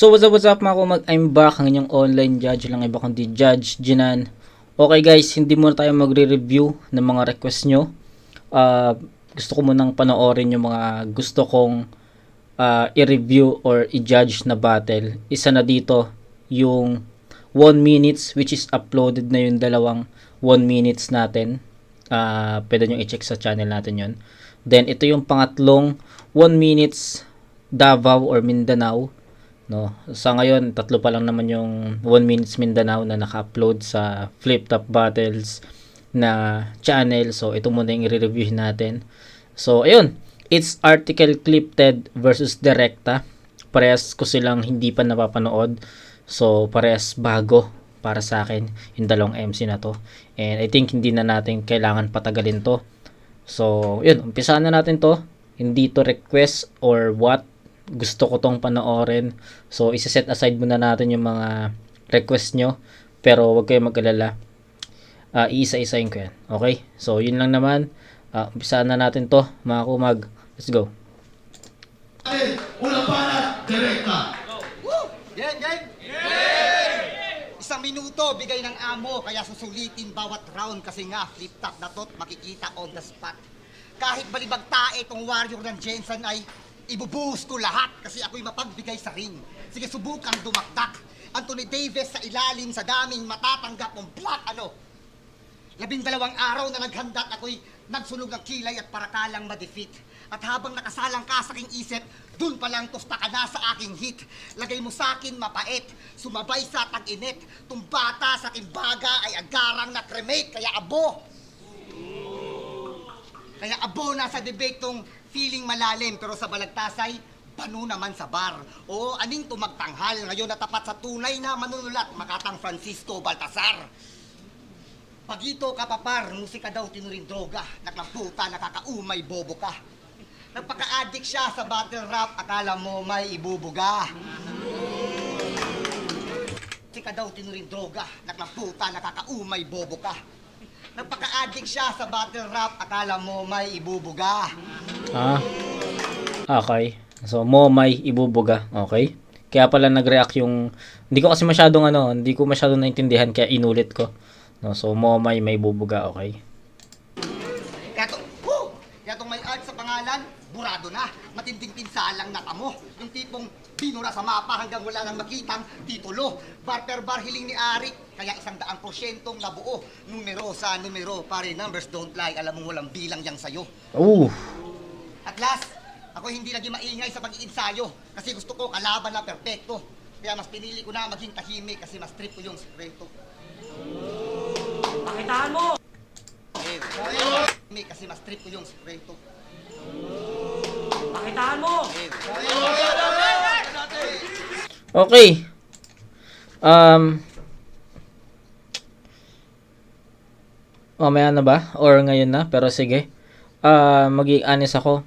So what's up, what's up mga kumag, I'm back, ang inyong online judge lang iba kundi Judge Jinan. Okay guys, hindi muna tayo magre-review ng mga request nyo. Ah, gusto ko munang panoorin yung mga gusto kong ah, i-review or i-judge na battle. Isa na dito yung 1 minutes which is uploaded na yung dalawang 1 minutes natin. Ah, pwede nyo i-check sa channel natin yon. Then ito yung pangatlong 1 minutes Davao or Mindanao no? Sa ngayon tatlo pa lang naman yung 1 minutes Mindanao na naka-upload sa Flip Top Battles na channel. So ito muna yung i-review natin. So ayun. It's article clipped versus directa. Parehas ko silang hindi pa napapanood. So parehas bago para sa akin yung dalawang MC na to. And I think hindi na natin kailangan patagalin to. So yun. Umpisahan na natin to. Hindi to request or what gusto ko tong panoorin. So, isa-set aside muna natin yung mga request nyo. Pero, wag kayong mag-alala. Ah, iisa-isahin ko yan. Okay? So, yun lang naman. Uh, umpisaan na natin to, mga kumag. Let's go. Una para, direkta. Gang, gang! Isang minuto, bigay ng amo, kaya susulitin bawat round kasi nga flip top na to't makikita on the spot. Kahit balibag tae itong warrior ng Jensen ay ibubuhos ko lahat kasi ako'y mapagbigay sa ring. Sige, subukan dumakdak. Anthony Davis sa ilalim sa daming matatanggap mong black ano. Labing dalawang araw na naghanda ako'y nagsunog ng kilay at parakalang ma-defeat. At habang nakasalang ka sa aking isip, dun pa lang tusta ka na sa aking hit. Lagay mo sa akin mapait, sumabay sa tag-init. Tumbata sa aking baga ay agarang na cremate, kaya abo. Kaya abo na sa debate tong feeling malalim, pero sa balagtasay, pano naman sa bar. O aning tumagtanghal, ngayon natapat sa tunay na manunulat, makatang Francisco Baltasar. Pagito kapapar, musika daw tinuring droga. Naklamputa, nakakaumay, bobo ka. Nagpaka-addict siya sa battle rap, akala mo may ibubuga. Musika daw tinuring droga. Naklamputa, nakakaumay, bobo ka. Nagpaka-addict siya sa battle rap, akala mo may ibubuga. Ah. Okay. So, mo may ibubuga. Okay. Kaya pala nag-react yung... Hindi ko kasi masyadong ano, hindi ko masyadong naintindihan kaya inulit ko. No, so, mo may may bubuga. Okay. Kaya to, woo! Kaya tong may art sa pangalan, burado na. Matinding pinsalang natamo. Yung tipong binura sa mapa hanggang wala nang makitang titulo. Bar per bar hiling ni Ari. Kaya isang daang porsyentong nabuo. Numero sa numero. Pare, numbers don't lie. Alam mo walang bilang yang sayo. Ooh. At last, ako hindi naging maingay sa pag-iinsayo. Kasi gusto ko kalaban na perpekto. Kaya mas pinili ko na maging tahimik kasi mas trip ko yung sekreto. Pakitaan mo! Tahimik kasi mas trip ko yung sekreto. Pakitaan mo! Okay. Um, mamaya na ba? Or ngayon na? Pero sige. Ah, maging honest ako.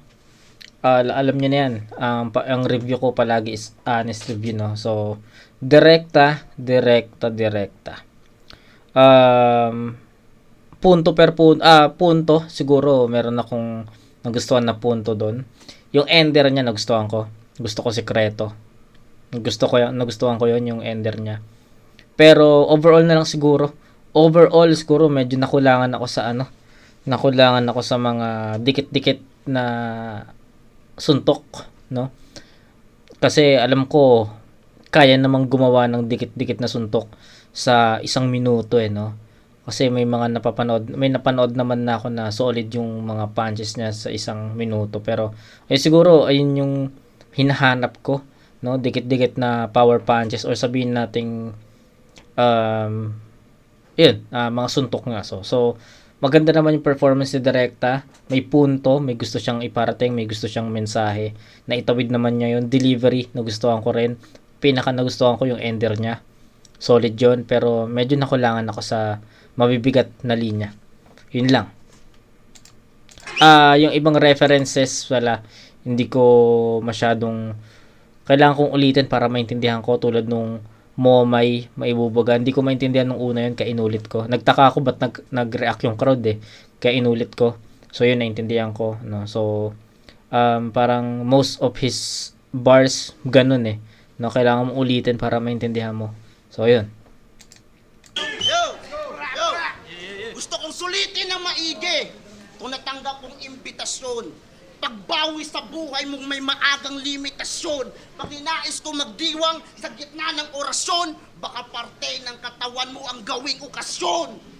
Ah, alam niyo na yan. Ang, pa- ang review ko palagi is honest review, no? So, direkta, direkta, direkta. Um, punto per punto, ah, punto, siguro meron akong nagustuhan na punto doon. Yung ender niya nagustuhan ko. Gusto ko sikreto. Gusto ko yan, nagustuhan ko yon yung ender niya. Pero overall na lang siguro. Overall siguro medyo nakulangan ako sa ano. Nakulangan ako sa mga dikit-dikit na suntok, no? Kasi alam ko kaya namang gumawa ng dikit-dikit na suntok sa isang minuto eh, no? Kasi may mga napapanood, may napanood naman na ako na solid yung mga punches niya sa isang minuto. Pero, eh siguro, ayun yung hinahanap ko, no? Dikit-dikit na power punches or sabihin nating, um, yun, ah, mga suntok nga. So, so, maganda naman yung performance ni Direkta. May punto, may gusto siyang iparating, may gusto siyang mensahe. Naitawid naman niya yung delivery, nagustuhan ko rin. Pinaka nagustuhan ko yung ender niya. Solid yon pero medyo nakulangan ako sa mabibigat na linya. Yun lang. Ah, yung ibang references wala hindi ko masyadong kailangan kong ulitin para maintindihan ko tulad nung mo may maibubuga. Hindi ko maintindihan nung una yun kaya inulit ko. Nagtaka ako ba't nag, nag-react yung crowd eh. Kaya inulit ko. So yun naintindihan ko. No? So um, parang most of his bars ganun eh. No, kailangan mo ulitin para maintindihan mo. So, yun. Gusto kong sulitin ng maigi kung natanggap kong imbitasyon. Pagbawi sa buhay mong may maagang limitasyon. Pag ninais ko magdiwang sa gitna ng orasyon, baka parte ng katawan mo ang gawing okasyon.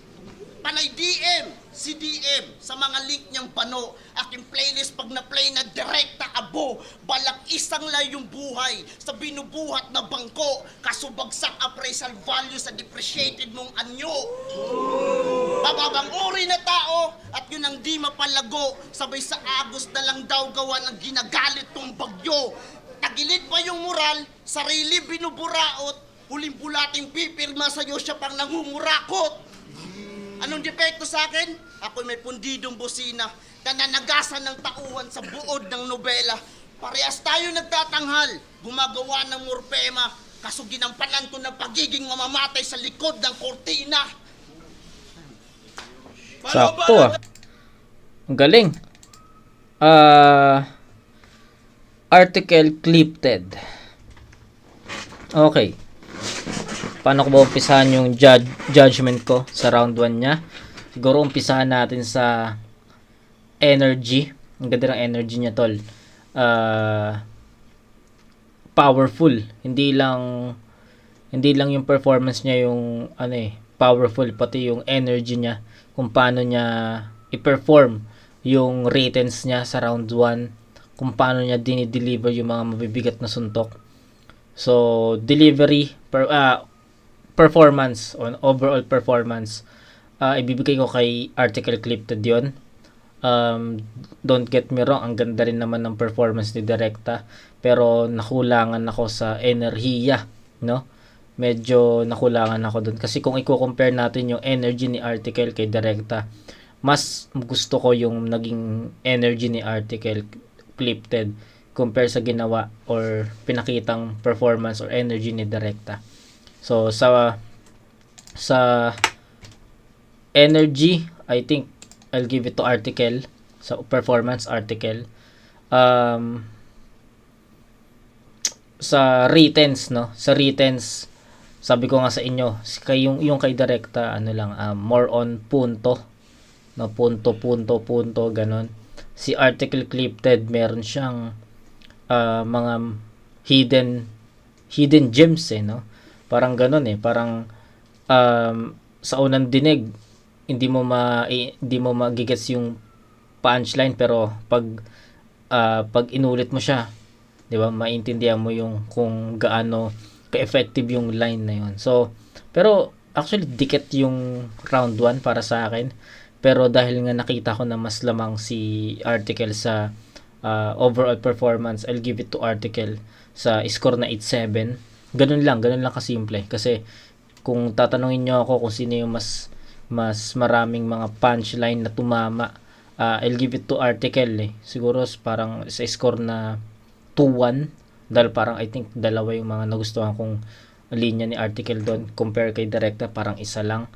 Panay DM, CDM, sa mga link niyang pano. Aking playlist pag na-play na direkta abo. Balak isang layong buhay sa binubuhat na bangko. Kasubagsak appraisal value sa depreciated mong anyo. Bababang uri na tao at yun ang di mapalago. Sabay sa agos na lang daw gawa ng ginagalit tong bagyo. Tagilid pa yung moral, sarili binuburaot. Huling bulating pipirma sa'yo siya pang nangungurakot. Anong depekto sa akin? Ako may pundidong busina na nanagasan ng tauhan sa buod ng nobela. Parehas tayo nagtatanghal, gumagawa ng morpema, kaso ginampanan ko ng pagiging mamamatay sa likod ng kortina. Sakto ah. Ang galing. Ah... article clipped. Okay. Paano ko ba umpisahan yung judge, judgment ko sa round 1 niya? Siguro umpisahan natin sa energy. Ang ganda ng energy niya, tol. Ah... powerful. Hindi lang hindi lang yung performance niya yung ano eh, powerful pati yung energy niya kung paano niya i-perform yung ratings niya sa round 1 kung paano niya dinideliver yung mga mabibigat na suntok so delivery per, ah, performance on overall performance ah, ibibigay ko kay article clipped yon um, don't get me wrong, ang ganda rin naman ng performance ni Direkta. Pero nakulangan ako sa enerhiya, no? Medyo nakulangan ako dun. Kasi kung i-compare natin yung energy ni Article kay Direkta, mas gusto ko yung naging energy ni Article Clipped compare sa ginawa or pinakitang performance or energy ni Direkta. So sa sa energy, I think I'll give it to article sa performance article. Um, sa retens no? Sa retens sabi ko nga sa inyo kay yung yung kay direkta ano lang um, more on punto no? Punto punto punto ganon si article clipped meron siyang uh, mga hidden hidden gems eh no? Parang ganon eh. Parang um, sa unang dinig hindi mo ma i- hindi mo magigets yung punchline pero pag ah, pag inulit mo siya 'di ba maintindihan mo yung kung gaano ka-effective yung line na yun. So pero actually dikit yung round 1 para sa akin. Pero dahil nga nakita ko na mas lamang si article sa ah, overall performance I'll give it to article sa score na 8-7 ganun lang ganun lang kasimple. Kasi kung tatanungin nyo ako kung sino yung mas mas maraming mga punchline na tumama. Ah, I'll give it to article eh. Siguro parang sa score na 2-1 dahil parang I think dalawa yung mga nagustuhan kong linya ni article doon. Compare kay directa parang isa lang.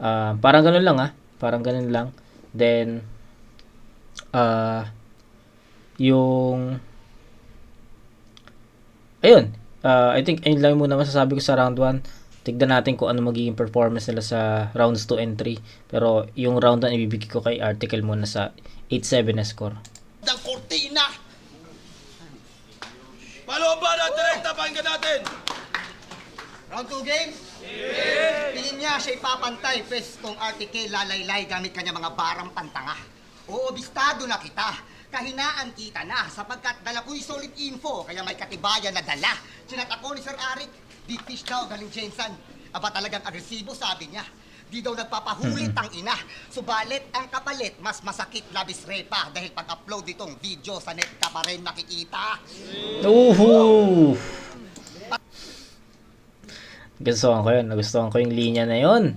Ah, parang ganun lang ah. Parang ganun lang. Then ah yung ayun ah, I think ayun lang muna masasabi ko sa round 1 tignan natin kung ano magiging performance nila sa rounds 2 and 3 pero yung round 1 ibibigay ko kay article muna sa 8-7 na score ng kortina. Paloba na direkta, pakinggan natin! Round 2 game? Tingin niya siya ipapantay, pwes kung RTK lalaylay gamit kanya mga barang pantanga. Oo, bistado na kita. Kahinaan kita na sapagkat dala ko'y solid info kaya may katibayan na dala. Sinat ako ni Sir Arik, deep fish daw galing Jensen. Aba talagang agresibo sabi niya. Di daw nagpapahulit ang ina. Subalit ang kapalit, mas masakit labis repa dahil pag-upload itong video sa net ka pa rin nakikita. Uhu! Gustuhan ko yun. Nagustuhan ko yung linya na yun.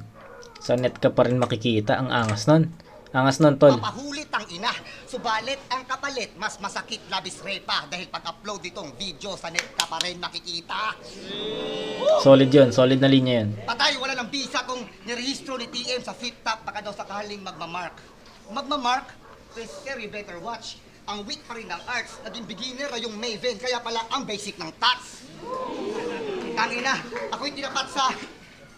Sa net ka pa rin makikita. Ang angas nun. Angas nun, tol. Papahulit ang ina. Subalit ang kapalit, mas masakit labis repa dahil pag-upload itong video sa net ka pa rin nakikita. Solid yun. Solid na linya yun. Patay, wala ng visa kung nirehistro ni TM sa flip top baka daw sakaling magmamark. Magmamark? Pues, sir, you better watch. Ang weak pa rin ng arts, naging beginner ay yung Maven, kaya pala ang basic ng tats. Tangina, ako'y tinapat sa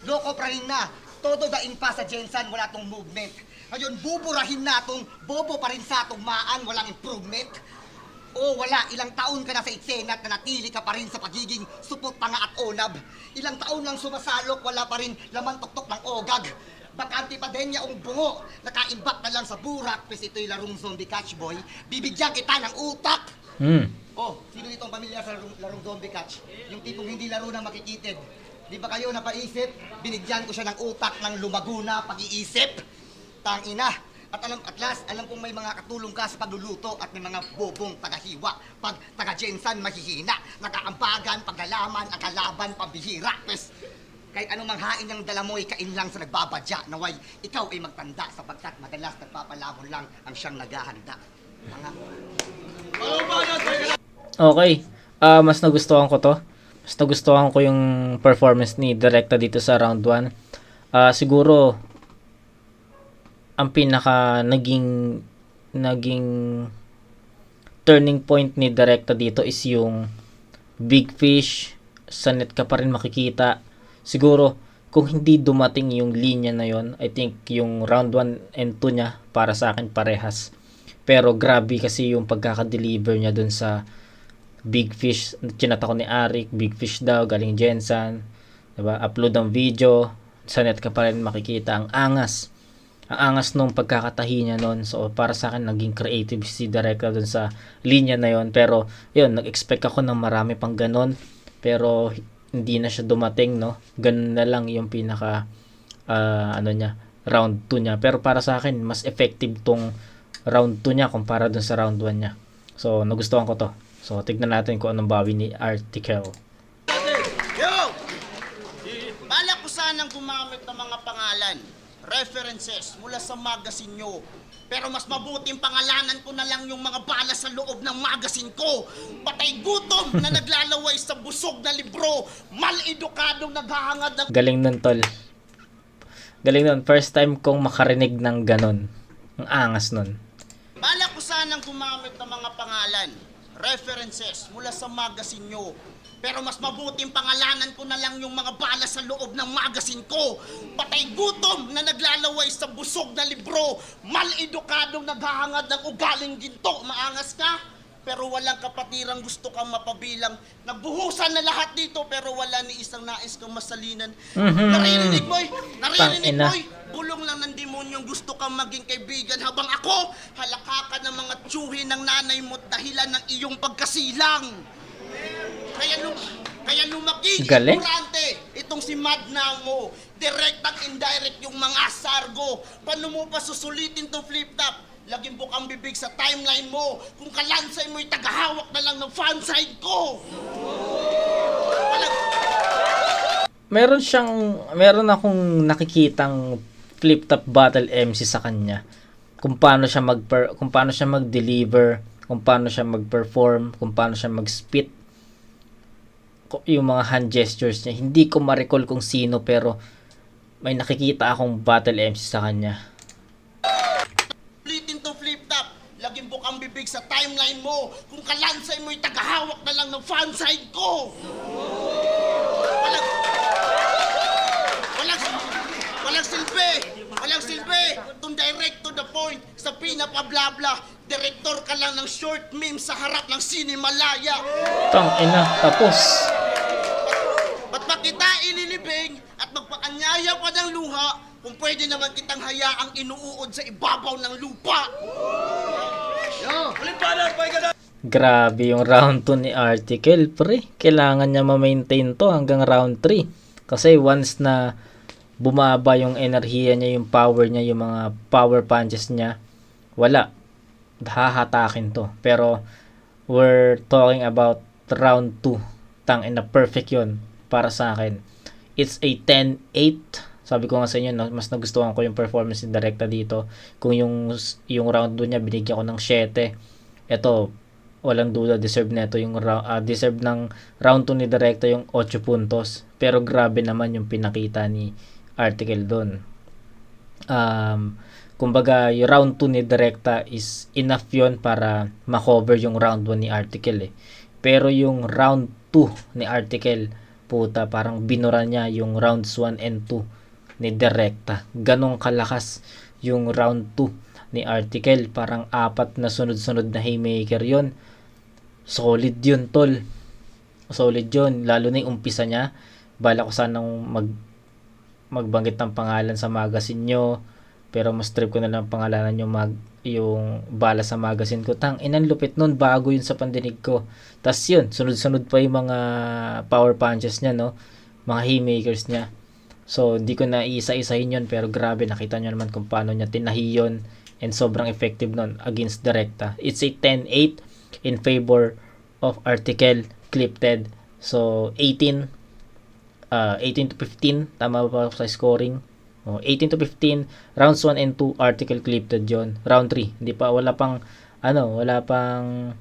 loko pa rin na. Todo daing pa sa Jensen, wala tong movement. Ngayon, buburahin na tong bobo pa rin sa tong maan, walang improvement. O wala, ilang taon ka na sa eksena at nanatili ka pa rin sa pagiging supot tanga at onab. Ilang taon lang sumasalok, wala pa rin laman tuktok ng ogag. Bakante pa din niya ang bungo. Nakaimbak na lang sa burak, pes ito'y larong zombie catch boy. Bibigyan kita ng utak. Hmm. Oh, sino itong pamilya sa larong, larong zombie catch? Yung tipong hindi laro na makikitid. Di ba kayo napaisip? Binigyan ko siya ng utak ng lumaguna pag-iisip. Tangina. At alam, at last, alam kong may mga katulong ka sa pagluluto at may mga bobong tagahiwa. Pag taga-jensan, mahihina. Nakaambagan, paglalaman, ang kalaban, pambihira. Pes, kahit anong manghain ng dala mo, ikain lang sa nagbabadya. Naway, ikaw ay magtanda sapagkat madalas nagpapalabon lang ang siyang naghahanda. Mga Okay. Ah, mas nagustuhan ko to. Mas nagustuhan ko yung performance ni Directa dito sa round 1. Ah, siguro ang pinaka naging naging turning point ni Directa dito is yung big fish sa net ka pa rin makikita. Siguro kung hindi dumating yung linya na yon, I think yung round 1 and 2 niya para sa akin parehas. Pero grabe kasi yung pagkaka-deliver niya dun sa Big Fish. Chinata ko ni Arik, Big Fish daw, galing Jensen. Diba? Upload ng video. Sa net ka pa rin makikita ang angas. Ang angas nung pagkakatahi niya nun. So, para sa akin, naging creative si Director dun sa linya na yon Pero, yun, nag-expect ako ng marami pang ganon. Pero, hindi na siya dumating, no? Ganun na lang yung pinaka, ah, ano niya, round 2 niya. Pero para sa akin, mas effective tong round 2 niya kumpara dun sa round 1 niya. So, nagustuhan ko to. So, tignan natin kung anong bawi ni Article. Balak ko sanang gumamit ng mga pangalan, references mula sa magazine nyo. Pero mas mabuting pangalanan ko na lang yung mga bala sa loob ng magazine ko. Patay gutom na naglalaway sa busog na libro. Mal-edukadong naghahangad ng Galing nun, tol. Galing nun. First time kong makarinig ng ganon. Ang angas nun. Balak ko sanang gumamit ng mga pangalan, references mula sa magazine nyo. Pero mas mabuting pangalanan ko na lang yung mga bala sa loob ng magazine ko. Patay gutom na naglalaway sa busog na libro. Mal-edukadong naghahangad ng ugaling ginto. Maangas ka? Pero walang kapatirang gusto kang mapabilang. Nagbuhusan na lahat dito pero wala ni isang nais kang masalinan. Mhm. Naririnig mo? Naririnig Tangina. Bulong lang ng demonyong gusto kang maging kaibigan habang ako, halakakan ng mga tsuhi ng nanay mo dahilan ng iyong pagkasilang. Kaya, lum kaya lumaki, Galing. ignorante, itong si Madna mo. Direct at indirect yung mga sargo. Paano mo pa susulitin to flip top? Laging bukang bibig sa timeline mo. Kung kalansay mo'y tagahawak na lang ng fanside ko. Meron siyang, meron akong nakikitang flip top battle MC sa kanya. Kung paano siya mag kung paano siya mag-deliver, kung paano siya mag-perform, kung paano siya mag-spit. Yung mga hand gestures niya, hindi ko ma-recall kung sino pero may nakikita akong battle MC sa kanya. Ulitin to flip top. Laging bukang bibig sa timeline mo. Kung kalansay mo'y tagahawak na lang ng fanside ko. Walang... Walang... Walang silbi. Silbi. Itong direct to the point. Sa pinapablabla. Direktor ka lang ng short meme sa harap ng Sinimalaya. Tang ina, tapos. Ba't ba kita ililibing at magpakanyaya pa ng luha kung pwede naman kitang hayaang inuuod sa ibabaw ng lupa? Grabe yung round 2 ni Article, pre. Kailangan niya ma-maintain to hanggang round 3. Kasi once na bumaba yung enerhiya niya, yung power niya, yung mga power punches niya, wala. Hahatakin to. Pero, we're talking about round 2. Tang ina perfect yun para sa akin. It's a 10-8. Sabi ko nga sa inyo, no, mas nagustuhan ko yung performance ni Directa dito. Kung yung, yung round 2 niya, binigyan ko ng 7. Ito, walang duda deserve nito yung ah, deserve ng round 2 ni Directa yung 8 puntos pero grabe naman yung pinakita ni Article doon um, kumbaga yung round 2 ni Directa is enough yon para makover yung round 1 ni Article eh pero yung round 2 ni Article puta, parang binura niya yung rounds 1 and 2 ni Direkta. Ganong kalakas yung round 2 ni Article. Parang apat na sunod-sunod na haymaker yon Solid yun, tol. Solid yun. Lalo na yung umpisa niya. Bala ko sanang mag magbanggit ng pangalan sa magazine nyo. Pero mas trip ko na lang pangalanan yung mag yung bala sa magazine ko. Tang, inan lupit nun bago yun sa pandinig ko. Tas yun, sunod-sunod pa yung mga power punches niya, no? Mga haymakers niya. So, hindi ko na isa-isahin yun, pero grabe, nakita nyo naman kung paano niya tinahi yun and sobrang effective nun against Directa. It's a 10-8 in favor of Article Clipted. So, 18 uh, 18 to 15, tama ba sa scoring? Oh, 18 to 15, rounds 1 and 2, article clipped yon. Round 3, hindi pa, wala pang, ano, wala pang,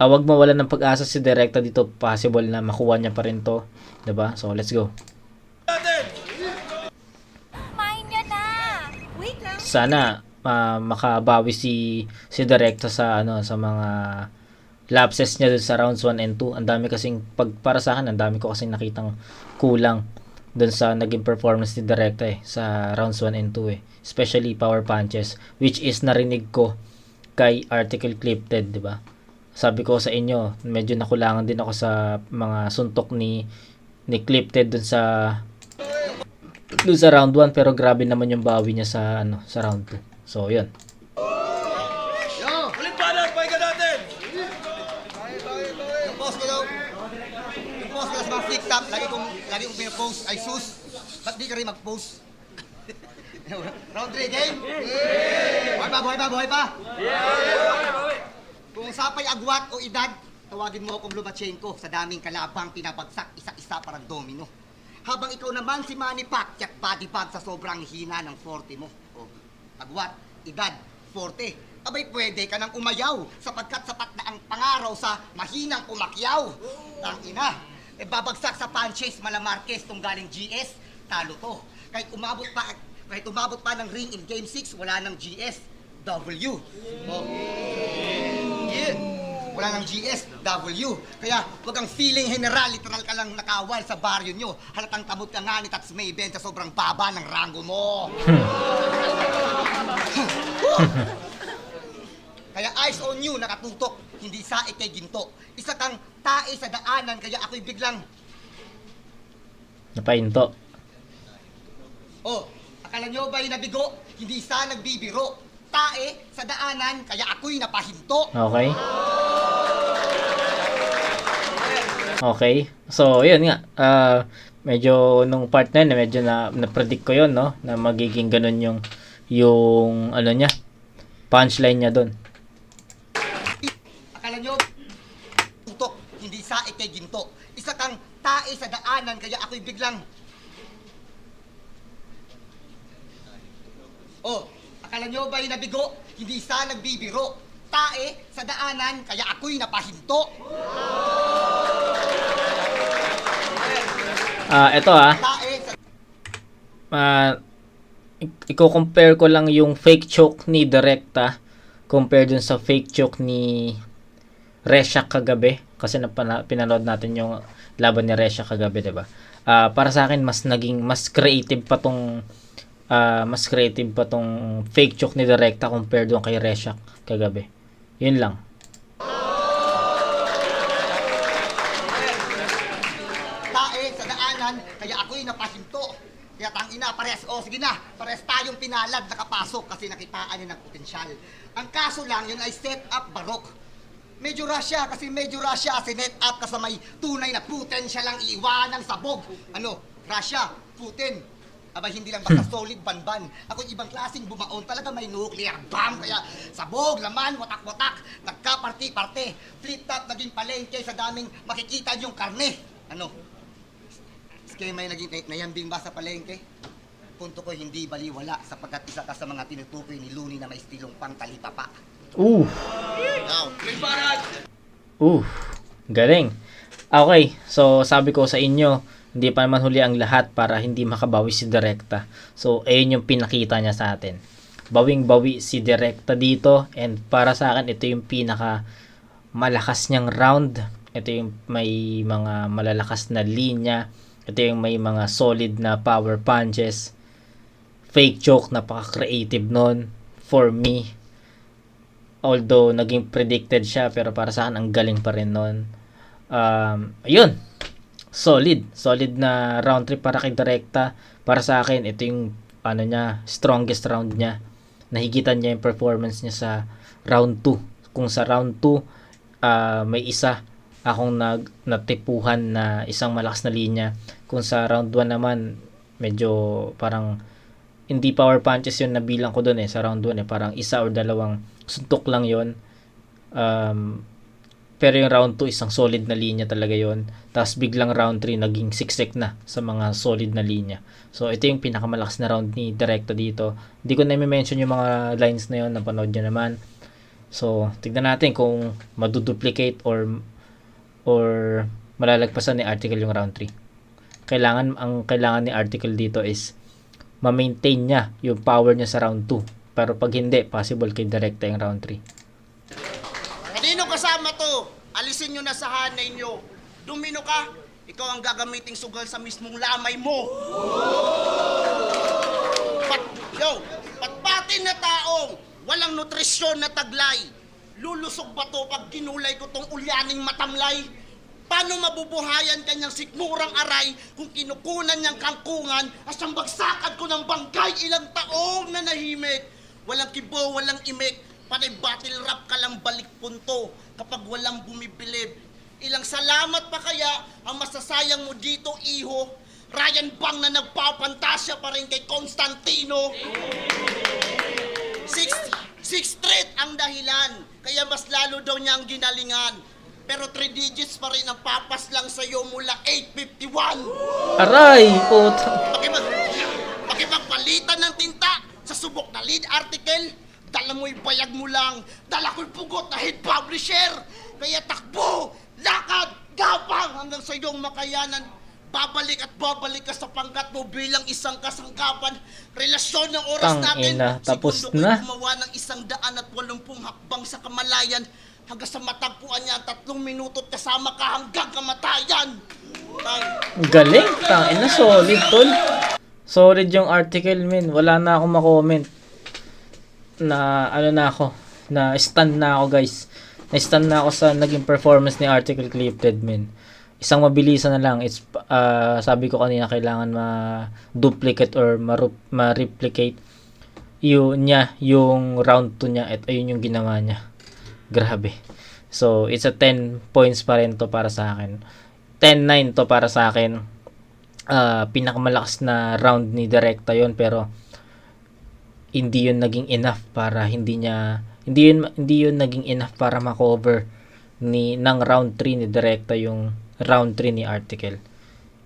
ah, wag mo wala ng pag-asa si Directa dito, possible na makuha niya pa rin to. 'di ba So, let's go. Sana, ah, makabawi si, si Directa sa, ano, sa mga lapses niya sa rounds 1 and 2. Ang dami kasing, pag, para sa akin, ang dami ko kasing nakitang kulang dun sa naging performance ni Directa eh, sa rounds 1 and 2 eh. Especially power punches, which is narinig ko kay Article Clipted, di ba? Sabi ko sa inyo, medyo nakulangan din ako sa mga suntok ni ni Clipted dun sa dun sa round 1 pero grabe naman yung bawi niya sa ano sa round 2. So, yun. Ulit banat, pakinggan natin! Yung post ko daw, yung post ko daw sa mga flick top, lagi kong, pinapost, ay sus, ba't di ka rin mag-post? Round 3 game? Buhay pa, buhay pa, buhay pa! Kung sapay agwat o edad, tawagin mo akong Lomachenko sa daming kalabang pinabagsak isa-isa parang domino. Habang ikaw naman si Manny Pacquiao, body bag sa sobrang hina ng 40 mo. O, agwat, edad, 40. Abay, pwede ka nang umayaw sapagkat sapat na ang pangaraw sa mahinang umakyaw. Ang ina, e babagsak sa punches mala Marquez tong galing GS, talo to. Kahit umabot pa kahit umabot pa ng ring in game 6, wala ng GS, W. O, Yeah. Wala ng GS, W. Kaya wag ang feeling general, literal ka lang nakawal sa baryo nyo. Halatang tamot ka nga ni Tats Mayben sa sobrang baba ng rango mo. kaya eyes on you, nakatutok, hindi sa ikay ginto. Isa kang tae sa daanan, kaya ako'y biglang, Napahinto. oh, akala nyo ba'y nabigo? Hindi sa nagbibiro. Tae sa daanan, kaya ako'y napahinto. Okay. Okay. So, yun nga. Ah, medyo nung part na yun, medyo na, na-predict ko yun, no? Na magiging ganun yung, yung, ano niya, punchline niya doon. Akala nyo, tutok, hindi sa ikay ginto. Isa kang tae sa daanan, kaya ako'y biglang... Oh, akala nyo ba'y nabigo? Hindi sa nagbibiro. Tae sa daanan, kaya ako'y napahinto. Ah, eto ah. Tae sa... uh, i-compare ko lang yung fake choke ni Directa compare dun sa fake choke ni Resha kagabi kasi napana- pinanood natin yung laban ni Resha kagabi, 'di ba? Ah, para sa akin mas naging mas creative pa tong ah, mas creative pa tong fake choke ni Directa compare dun kay Resha kagabi. Yun lang. tae sa daanan, kaya ako'y napahinto. Kaya tang ina, pares, o sige na, pares tayong pinalad nakapasok kasi nakitaan niya ng potensyal. Ang kaso lang, yun ay set up barok. Medyo Russia kasi medyo Russia sinet up ka sa may tunay na Putin siya lang iiwanan sabog. Ano, Russia, Putin. Aba, hindi lang basta solid banban. Ako ibang klaseng bumaon talaga may nuclear bomb. Kaya sabog, laman, watak-watak, nagka-party-parte. Flip-top naging palengke sa daming makikita niyong karne. Ano, Kaya may naging nay- nayambing ba sa palengke? Punto ko hindi baliwala sapagkat isa ka sa mga tinutukoy ni Looney na may estilong pang talipapa. Banat! Ooh, galing. Okay, so sabi ko sa inyo, hindi pa naman huli ang lahat para hindi makabawi si Direkta. So, ayun yung pinakita niya sa atin. Bawing-bawi si Direkta dito and para sa akin ito yung pinaka malakas niyang round ito yung may mga malalakas na linya, ito yung may mga solid na power punches, fake choke, napaka-creative nun for me. Although naging predicted siya pero para sa akin ang galing pa rin nun. Um, ayun, solid. Solid na round trip para kay Direkta. Para sa akin, ito yung ano niya, strongest round niya. Nahigitan niya yung performance niya sa round 2. Kung sa round 2, ah, may isa akong nag natipuhan na isang malakas na linya. Kung sa round 1 naman, medyo parang hindi power punches yun nabilang ko doon eh sa round 1 eh parang isa or dalawang suntok lang yon um, pero yung round 2 isang solid na linya talaga yon tapos biglang round 3 naging siksik na sa mga solid na linya. So ito yung pinakamalakas na round ni Directo dito. Hindi ko na i-mention yung mga lines na yon napanood nyo naman. So tignan natin kung maduduplicate or or malalagpasan ni article yung round 3 kailangan ang kailangan ni article dito is ma-maintain niya yung power niya sa round 2 pero pag hindi possible kay Directa yung round 3 Kanino kasama to? Alisin nyo na sa hanay nyo. Dumino ka, ikaw ang gagamiting sugal sa mismong lamay mo. Pat, yo, patpatin na taong walang nutrisyon na taglay. Lulusog ba to pag ginulay ko tong ulyaning matamlay? Paano mabubuhayan kanyang sikmurang aray kung kinukunan niyang kangkungan at siyang bagsakan ko ng bangkay ilang taong na nahimik? Walang kibo, walang imik, panay battle rap ka lang balik punto kapag walang bumibilib. Ilang salamat pa kaya ang masasayang mo dito, iho? Ryan Bang na nagpapantasya pa rin kay Constantino. Six, six street ang dahilan, kaya mas lalo daw niya ang ginalingan. Pero 3 digits pa rin ang papas lang sa'yo mula 851. aray puto Pakipag, pakipagpalitan ng tinta sa subok na lead article, dala mo'y bayag mo lang, dala ko'y pugot na hit publisher. Kaya takbo, lakad, gapang hanggang sa iyong makayanan. Babalik at babalik ka sa pangkat mo bilang isang kasangkapan. Relasyon ng oras Tang natin. ina, tapos ko'y na. gumawa ng isang daan at walumpung hakbang sa kamalayan hanggang sa matagpuan niya tatlong minuto kasama ka hanggang kamatayan. Tang, galing tang ina solid tol solid yung article min wala na akong makomment na ano na ako. Na stand na ako guys. Na stand na ako sa naging performance ni article clipped min isang mabilisan na lang. It's ah, sabi ko kanina kailangan ma duplicate or ma- ma-replicate yun niya yung round 2 niya at ayun yung ginawa niya. Grabe. So it's a 10 points pa rin to para sa akin. 10-9 to para sa akin Ah, pinakamalakas na round ni Direkta yon pero hindi yun naging enough para hindi niya hindi yun hindi yun naging enough para ma-cover ni ng round 3 ni Direkta yung round 3 ni Article.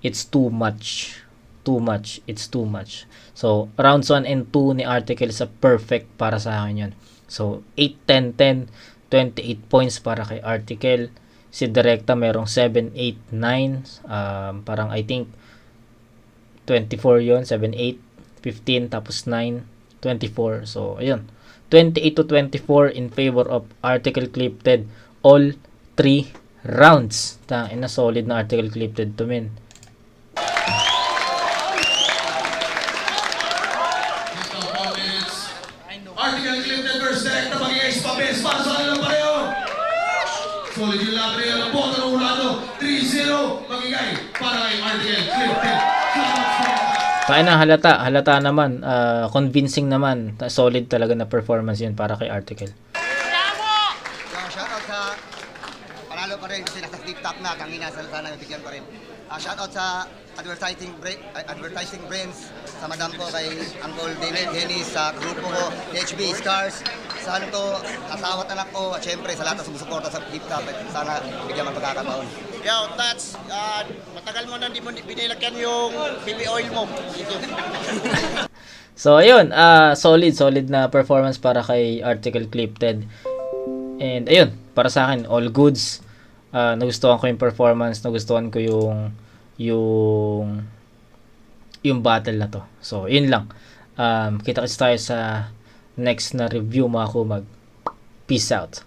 It's too much. Too much. It's too much. So, rounds 1 and 2 ni Article is a perfect para sa akin yun. So, 8, 10, 10, 28 points para kay Article. Si Direkta merong 7, 8, 9. Um, parang I think 24 yon 7, 8, 15, tapos 9, 24. So, ayun. 28 to 24 in favor of Article Clipted. All 3 rounds. Tangin na solid na Article Clipted to men. Kaya na halata, halata naman, ah, convincing naman, solid talaga na performance yun para kay Article. So, shoutout sa panalo pa rin kasi nasa top na, tangina sa sana bigyan pa rin. Uh, shoutout sa advertising bra- uh, advertising brands sa madam ko kay Uncle David Dennis sa grupo ko HB Stars sa ano to asawa at anak ko. At syempre sa lahat ng sumusuporta sa flip top at sana bigyan ng pagkakataon. Yo, Tats, ah, matagal mo na hindi mo binilagyan yung BB oil mo. So ayun, ah solid solid na performance para kay Article Clipted. And ayun, para sa akin all goods. Ah, nagustuhan ko yung performance, nagustuhan ko yung yung yung battle na to. So, yun lang. Um, kita-kits tayo sa next na review mga kumag. Peace out.